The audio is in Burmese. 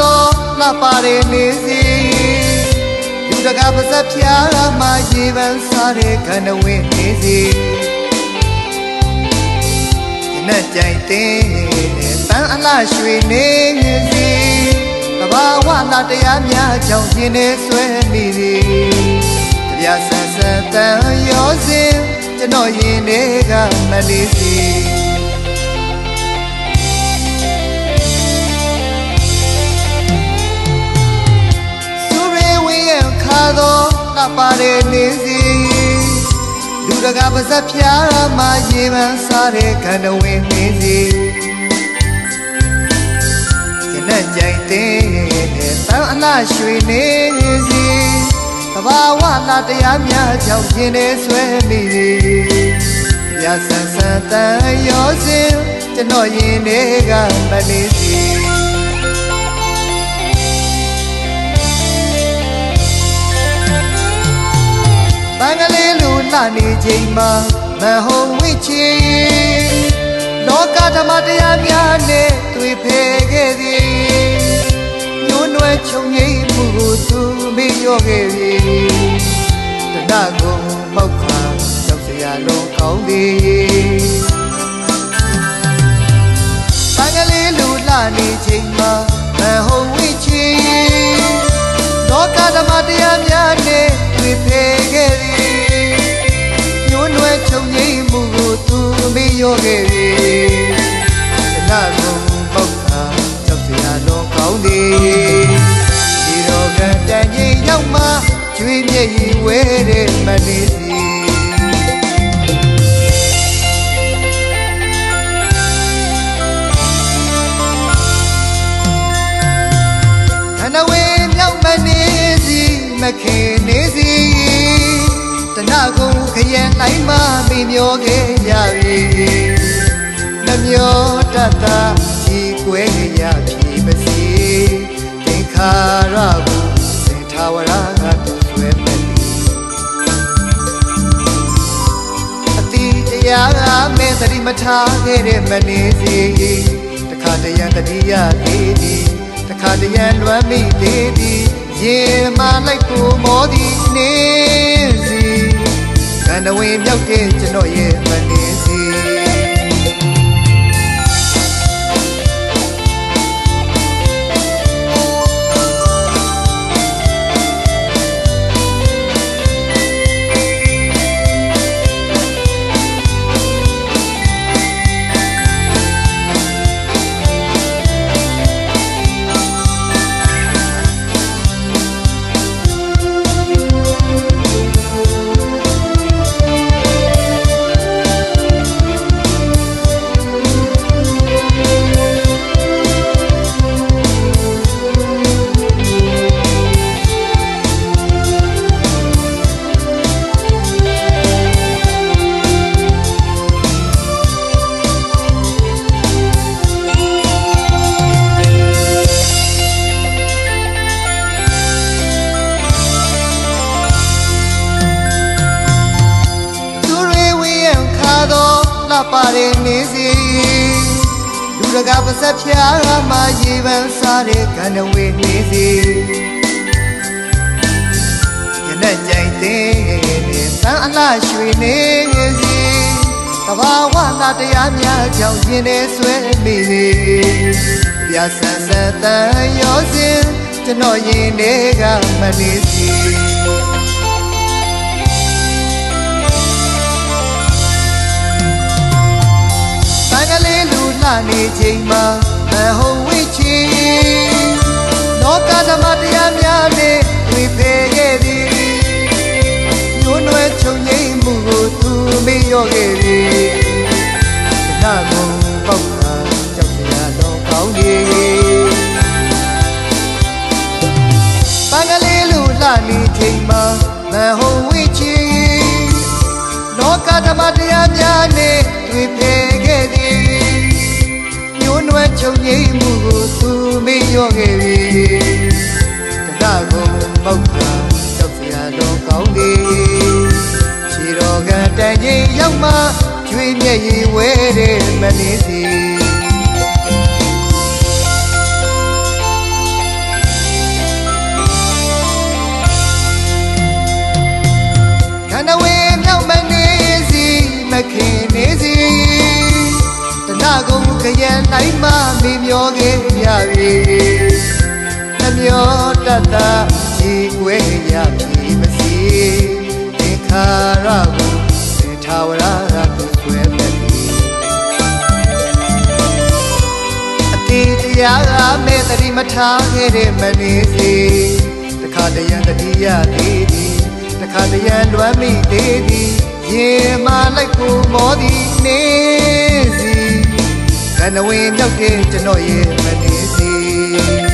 လှပါတယ်နေစီလူတကာပါဇက်ဖျားမှရေပန်းစားတဲ့ခန္ဓဝင်းနေစီဒီနဲ့ကြိုင်တဲ့တန်အလားရွှေနေစီတဘာဝလာတရားများကြောင့်ရှင်နေဆွဲမိသည်တရားဆန်းဆန်းတန်ရောစင်ကျွန်တော်ရင်တွေကမလေးစီ ရဲ့ခါတော့လှပါတဲ့နေစီလူတကာပါဇက်ဖျားမှရေပန်းစားတဲ့ခန္ဓဝင်းနေစီကျနဲ့ကြိုင်တဲ့တန်အလားရွှေနေစီတဘာဝလာတရားများကြောင့်ရှင်နေဆွဲမိသည်ရဆန်းဆန်းတန်ရောစင်ကျွန်တော်ရင်တွေကမလေးစီ တန်ကလေးလူလှနေချိန်မှာမဟုံဝိချီလောကဓမ္မတရားများနဲ့တွေ့ဖယ်ခဲ့သည်ညွန်းနွယ်ချုံငိမ့်မှုကိုသူမေ့လျော့ခဲ့သည်တဏှကိုမောက်ခါကြောက်စရာလုံးကောင်းသည်တန်ကလေးလူလှနေချိန်မှာမဟုံဝိချီလောကဓမ္မတရားများနဲ့တွေ့ဖယ်ခဲ့သည် ခဲ့သည်တဏှကိုပောက်ခါကြောက်စရာလုံးကောင်းသည်ဒီတော့ကတန်ကြီးရောက်မှကျွေးမြည်ရီဝဲတဲ့မလေးစီခဏဝေမြောက်မနေစီမခင်နေစီတဏကုံခရင်နိုင်မှမိမျောခဲ့ကြပြီ နှမျောတတ်တာဒီကွဲကြရပြီမစီသင်္ခါရကိုသင်္ထာဝရကသူဆွဲမဲ့အတိတရားကမင်းသတိမထားခဲ့တဲ့မနေစီတခါတရံတတိယသေးသည်တခါတရံလွမ်းမိသေးသည်ရေမလိုက်ကိုမောသည်နေစီကန္တဝေမြောက်တဲ့ကျွန်တော်ရဲ့မနေစီ တော့လှပါတယ်နေစီလူတကာပါဇက်ဖျားမှရေပန်းစားတဲ့ကန္နဝေနေစီညနေကြိုင်တဲ့တန်အလားရွှေနေစီတဘာဝလာတရားများကြောင့်ရှင်နေဆွဲမိသည်ပြဆန်းဆန်းတန်ရောစင်ကျွန်တော်ရင်တွေကမနေစီ လေးလူလှနေချိန်မှာမဟုံဝိချီလောကဓမ္မတရားများနဲ့တွေ့ဖယ်ခဲ့သည်ညွန်းနွယ်ချုံငိမ့်မှုကိုသူမေ့လျော့ခဲ့သည်တဏကုံပေါက်တာကြောက်စရာတော့ကောင်းသည်တန်ကလေးလူလှနေချိန်မှာမဟုံဝိချီလောကဓမ္မတရားများနဲ့တွေ့ဖယ်ခဲ့သည်ညွ ချုပ်ငိမ့်မှုကိုသူမေ့ရော့ခဲ့ပြီတကကိုမောက်တာတောက်စရာတော့ကောင်းလေခြေတော်ကတန်ကြီးရောက်မှကျွေးမျက်ရည်ဝဲတဲ့မနေစီခင်နေစီတနာကုန် ရန်တိုင်းမှမေမျောခဲ့ရပြီနှမျောတတ်တာရေကွဲရပြီမစီသင်္ခါရကိုသင်ထာဝရကကိုဆွဲသက်သည်အတေတရားကမဲ့တတိမထားခဲ့တဲ့မနေစီတခါတရံတတိယသေးသည်တခါတရံလွမ်းမိသေးသည်ရေမာလိုက်ကိုမောသည်နေစီ ခဏဝင်မြောက်တဲ့ကျွန်တော်ရဲ့မနေစီ